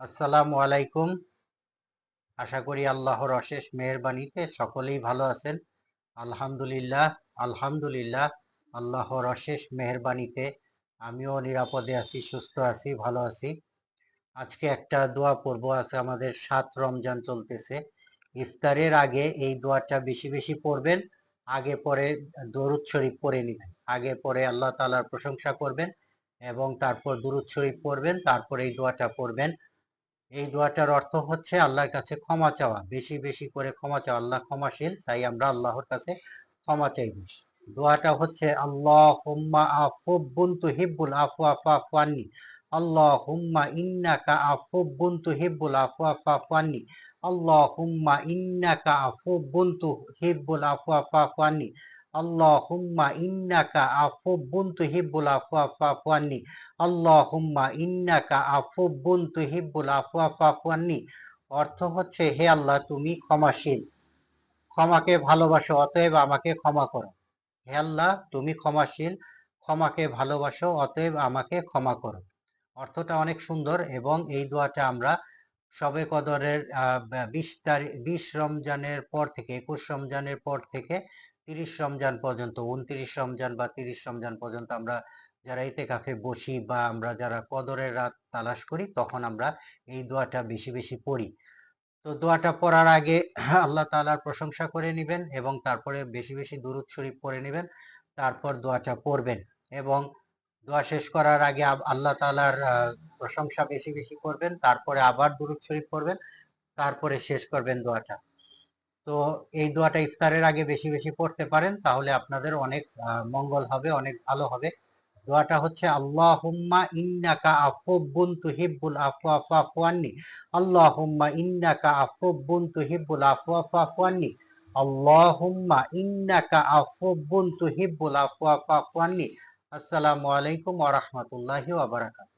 আসসালামু আলাইকুম। আশা করি আল্লাহর অশেষ মেহেরবানিতে সকলেই ভালো আছেন। আলহামদুলিল্লাহ আলহামদুলিল্লাহ, আল্লাহর অশেষ মেহেরবানিতে আমিও নিরাপদে আছি, সুস্থ আছি, ভালো আছি। আজকে একটা দোয়া পর্ব আছে আমাদের সাত রমজান চলতেছে। ইফতারের আগে এই দোয়াটা বেশি বেশি পড়বেন, আগে পরে দরুদ শরীফ পড়ে নেবেন। আগে পরে আল্লাহ তাআলার প্রশংসা করবেন এবং তারপর দুরুদ শরীফ পড়বেন, তারপর এই দোয়াটা পড়বেন। এই দোয়াটার অর্থ হচ্ছে আল্লাহর কাছে ক্ষমা চাওয়া। বেশি বেশি করে ক্ষমা চাওয়া। আল্লাহ ক্ষমাশীল, তাই আমরা আল্লাহর কাছে ক্ষমা চাইব। দোয়াটা হচ্ছে আল্লাহ হুম্মা আফুব্বুন তুহিব্বুল আফওয়া ফাফু আন্নি। আল্লাহ হুম্মা ইন্নাকা আফুব্বুন তুহিব্বুল আফওয়া ফাফু আন্নি। আল্লাহ হুম্মা ইন্নাকা আফুব্বুন তুহিব্বুল আফওয়া ফাফু আন্নি। আল্লাহুম্মা ইন্নাকা আফুব্বুন অর্থ হচ্ছে, হে আল্লাহ, তুমি ক্ষমাশীল। ক্ষমাকে ভালোবাসো, অতএব আমাকে ক্ষমা করো। হে আল্লাহ, তুমি ক্ষমাশীল। ক্ষমাকে ভালোবাসো, অতএব আমাকে ক্ষমা করো। অর্থটা অনেক সুন্দর এবং এই দোয়াটা আমরা সবে কদরের বিশ তারিখ বিশ রমজানের পর থেকে, একুশ রমজানের পর থেকে তিরিশ রমজান পর্যন্ত, উনত্রিশ রমজান বা তিরিশ রমজান পর্যন্ত আমরা যারা এতে কাফে বসি বা আমরা যারা কদরের রাত তালাশ করি, তখন আমরা এই দোয়াটা বেশি বেশি পড়ি। তো দোয়াটা পড়ার আগে আল্লাহ তালার প্রশংসা করে নেবেন এবং তারপরে বেশি বেশি দুরুদ শরীফ পড়ে নেবেন, তারপর দোয়াটা পড়বেন এবং দোয়া শেষ করার আগে আল্লাহ তালার প্রশংসা বেশি বেশি করবেন, তারপরে আবার দুরুদ শরীফ পড়বেন, তারপরে শেষ করবেন দোয়াটা। তো এই দোয়াটা ইফতারের আগে বেশি বেশি পড়তে পারেন, তাহলে আপনাদের অনেক মঙ্গল হবে, অনেক ভালো হবে। দোয়াটা হচ্ছে, আল্লাহুম্মা ইন্নাকা আফুব্বুন তুহিব্বুল আফওয়া আন্নি। আল্লাহুম্মা ইন্নাকা আফুব্বুন তুহিব্বুল আফওয়া আন্নি। আল্লাহুম্মা ইন্নাকা আফুব্বুন তুহিব্বুল আফওয়া ফাফু আন্নি। আসসালামু আলাইকুম ওয়া রাহমাতুল্লাহি ওয়া বারাকাতুহু।